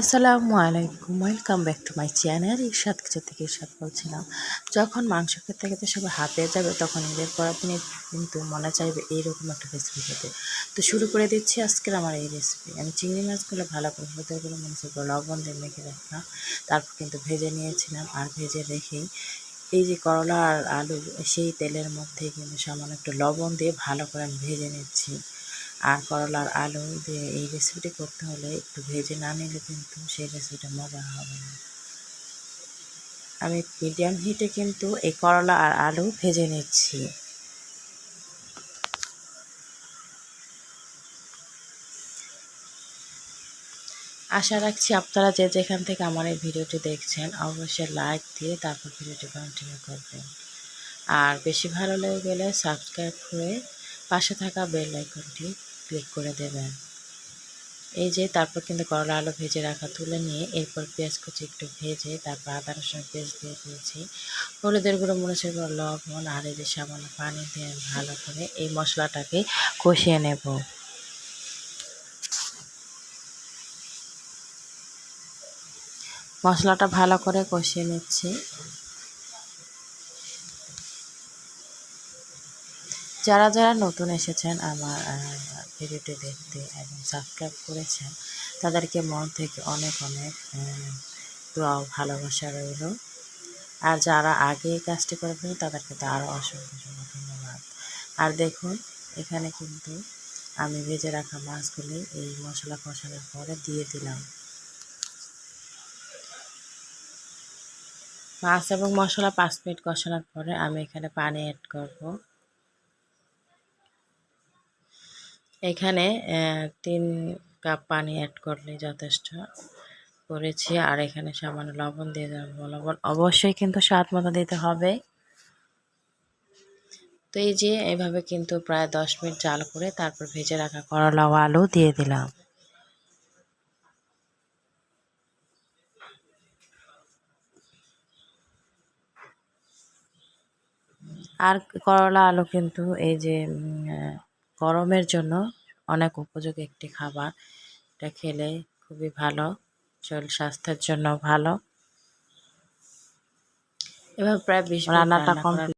আসসালামু আলাইকুম welcome back to my channel Irshad কিছু থেকে ইরশাদ বলছিলাম, যখন মাংস খেতে খেতে সবাই হাতে যাবে, তখন ঈদের পরের দিনে কিন্তু মনে চাইবে এইরকম একটা রেসিপি খেতে তো শুরু করে দিচ্ছি আজকের আমার এই রেসিপি আমি চিংড়ি মাছগুলো ভালো করে হতে করে মনে হচ্ছে লবণ দিয়ে মেখে রাখলাম। তারপর কিন্তু ভেজে নিয়েছিলাম, আর ভেজে রেখেই এই যে করলা আর আলু, সেই তেলের মধ্যে কিন্তু সামান্য একটু লবণ দিয়ে ভালো করে আমি ভেজে নিচ্ছি। আর করলার আলু দিয়ে এই রেসিপিটি করতে হলে একটু ভেজে না নিলে কিন্তু সেই রেসিপিটা মজা হবে না। আমি মিডিয়াম হিটে কিন্তু এই করলা আর আলু ভেজে নিচ্ছি। আশা রাখছি আপনারা যে যেখান থেকে আমার এই ভিডিওটি দেখছেন, অবশ্যই লাইক দিয়ে তারপর ভিডিওটি কন্টিনিউ করবেন। আর বেশি ভালো লেগে গেলে সাবস্ক্রাইব করে পাশে থাকা বেল আইকনটি ক্লিক করে দেবেন। এই যে তারপর কিন্তু করলা আলু ভেজে রাখা তুলে নিয়ে এরপর পেঁয়াজ কুচি একটু ভেজে তারপর আদা রসুন পেঁয়াজ দিয়ে দিয়েছি। হলুদের গুঁড়ো, মরিচের গুঁড়ো, লবণ আর এই যে সামান্য পানি দিয়ে ভালো করে এই মশলাটাকে কষিয়ে নেব। মশলাটা ভালো করে কষিয়ে নিচ্ছি। যারা যারা নতুন এসেছেন আমার ভিডিওটি দেখতে এবং সাবস্ক্রাইব করেছেন, তাদেরকে মন থেকে অনেক অনেক দোয়া ভালোবাসা রইল। আর যারা আগে এই কাজটি করে ফেলেন তাদেরকে তো আরও অসংখ্য ধন্যবাদ। আর দেখুন, এখানে কিন্তু আমি ভেজে রাখা মাছগুলি এই মশলা কষানোর পরে দিয়ে দিলাম। মাছ এবং মশলা পাঁচ মিনিট কষানোর পরে আমি এখানে পানি অ্যাড করব। এখানে তিন কাপ পানি অ্যাড করলে যথেষ্ট করেছি। আর এখানে সামান্য লবণ দিয়ে দেবো। লবণ অবশ্যই কিন্তু স্বাদ মতো দিতে হবে। তো এই যে, এভাবে কিন্তু প্রায় দশ মিনিট জাল করে তারপর ভেজে রাখা করলা ও আলু দিয়ে দিলাম। আর করলা আলু কিন্তু এই যে গরমের জন্য অনেক উপযোগী একটি খাবার। এটা খেলে খুবই ভালো শরীর স্বাস্থ্যের জন্য ভালো। এবার প্রায় বিশ রান্নাটা কমপ্লিট